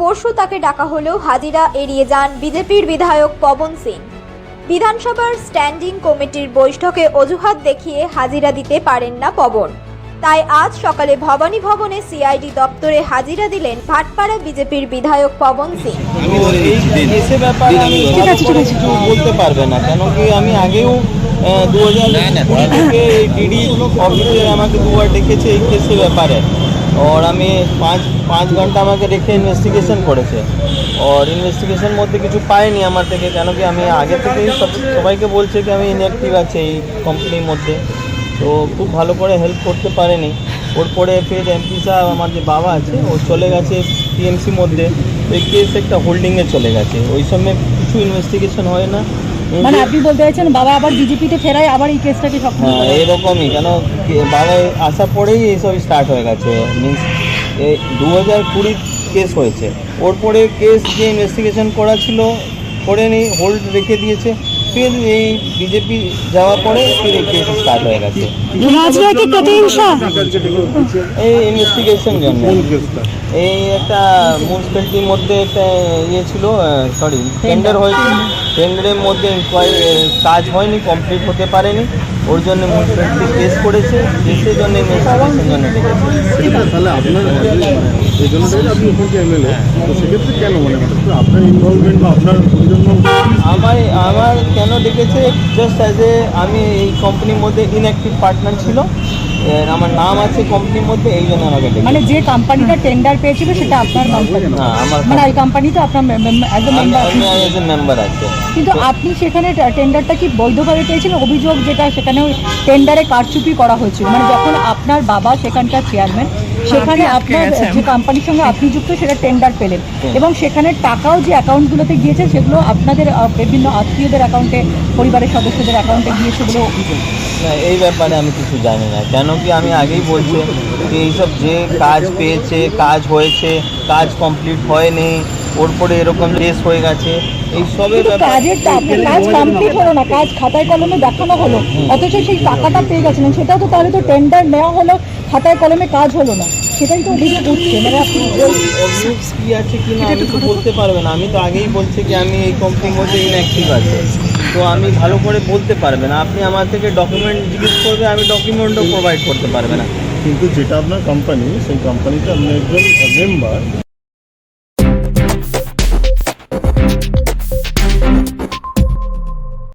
পরশু তাকে ডাকা হলেও হাজিরা এড়িয়ে যান বিজেপির বিধায়ক পবন সিং বিধানসভার স্ট্যান্ডিং কমিটির বৈঠকে অজুহাত দেখিয়ে হাজিরা দিতে পারেন না পবন। তাই আজ সকালে ভবানী ভবনে সিআইডি দপ্তরে হাজিরা দিলেন ভাটপাড়া বিজেপির বিধায়ক পবন সিং বলতে পারবে না কেন কি আমি আগেও দু হাজার আমাকে দুবার ডেকেছে এই কেসের ব্যাপারে। और আমি পাঁচ পাঁচ ঘণ্টা আমাকে রেখে ইনভেস্টিগেশন করেছে আর ইনভেস্টিগেশন মধ্যে কিছু পাইনি আমার থেকে কেন কি আমি আগে থেকেই সব সবাইকে বলছে কি আমি ইনঅ্যাক্টিভ আছে এই কোম্পানির মধ্যে তো খুব ভালো করে হেল্প করতে পারেনি ওর পরে ফের এমপি সাহেব আমার যে বাবা আছে ও চলে গেছে টিএমসি মধ্যে এই কেস একটা হোল্ডিংয়ে চলে গেছে ওই সময় কিছু ইনভেস্টিগেশন হয় না মানে আপনি বলতে চাইছেন বাবা আবার বিজেপিতে ফেরায় আবার এই কেসটাকে সক্ষম হ্যাঁ এরকমই কেন বাবা আসার পরেই এইসব স্টার্ট হয়ে গেছে। মিনস দু হাজার কুড়ি কেস হয়েছে। ওর পরে কেস যে ইনভেস্টিগেশন করা ছিল করে নেই হোল্ড রেখে দিয়েছে। ফির এই বিজেপি যাওয়ার পরে ফির এই কেস স্টার্ট হয়ে গেছে। রাজনৈতিক প্রতিহিংসা? এই ইনভেস্টিগেশন জন্য। এই একটা মিউনিসিপ্যালিটির মধ্যে একটা ইয়ে ছিল সরি টেন্ডার হয়েছে টেন্ডারের মধ্যে আহ, কাজ হয়নি কমপ্লিট হতে পারেনি। ওর জন্য মিউনিসিপ্যালিটি কেস করেছে। কেসের জন্য ইনভেস্টিগেশন জন্য তাহলে আপনার এই জন্য আপনি ওখান এমএলএ তো সেক্ষেত্রে কেন মনে আপনার ইনভলভমেন্ট বা আপনার জন্য আমার কেন ডেকেছে? জাস্ট অ্যাজ এ আমি এই কোম্পানির মধ্যে ইনঅ্যাক্টিভ পার্টনার ছিল। আমার নাম আছে কোম্পানির মধ্যে এই জন্য আমাকে মানে যে কোম্পানিটা টেন্ডার পেয়েছিল সেটা আপনার কোম্পানি না আমার মানে এই কোম্পানিতে আপনার একজন আমি মেম্বার আমি এজ এ মেম্বার আছে। কিন্তু আপনি সেখানে টেন্ডারটা কি বৈধভাবে পেয়েছেন অভিযোগ যেটা সেখানে টেন্ডারে কারচুপি করা হয়েছিল। মানে যখন আপনার বাবা সেখানকার চেয়ারম্যান সেখানে আপনার যে কোম্পানির সঙ্গে আপনি যুক্ত সেটা টেন্ডার পেলেন। এবং সেখানে টাকাও যে অ্যাকাউন্টগুলোতে গিয়েছে সেগুলো আপনাদের বিভিন্ন আত্মীয়দের অ্যাকাউন্টে পরিবারের সদস্যদের অ্যাকাউন্টে গিয়েছে বলে অভিযোগ। না এই ব্যাপারে আমি কিছু জানি না। কেন কি আমি আগেই বলছি যে এইসব যে কাজ পেয়েছে কাজ হয়েছে কাজ কমপ্লিট হয়নি ওর পরে এরকম কেস হয়ে গেছে। এই সবের কাজের টা- কাজ কমপ্লিট হলো না কাজ খাতায় কলমে দেখানো হলো অথচ সেই টাকাটা পেয়ে গেছিলেন সেটাও তো তাহলে তো টেন্ডার নেওয়া হলো খাতায় কলমে কাজ হলো না। সেটাই তো অভিযোগ উঠছে মানে আপনি কি আছে কি না আমি তো বলতে পারবে না। আমি তো আগেই বলছি কি আমি এই কোম্পানির মধ্যে ইনঅ্যাক্টিভ আছে। তো আমি ভালো করে বলতে পারবে না। আপনি আমার থেকে ডকুমেন্ট জিজ্ঞেস করবে আমি ডকুমেন্টও প্রোভাইড করতে পারবে না। কিন্তু যেটা আপনার কোম্পানি সেই কোম্পানিতে আপনি একজন মেম্বার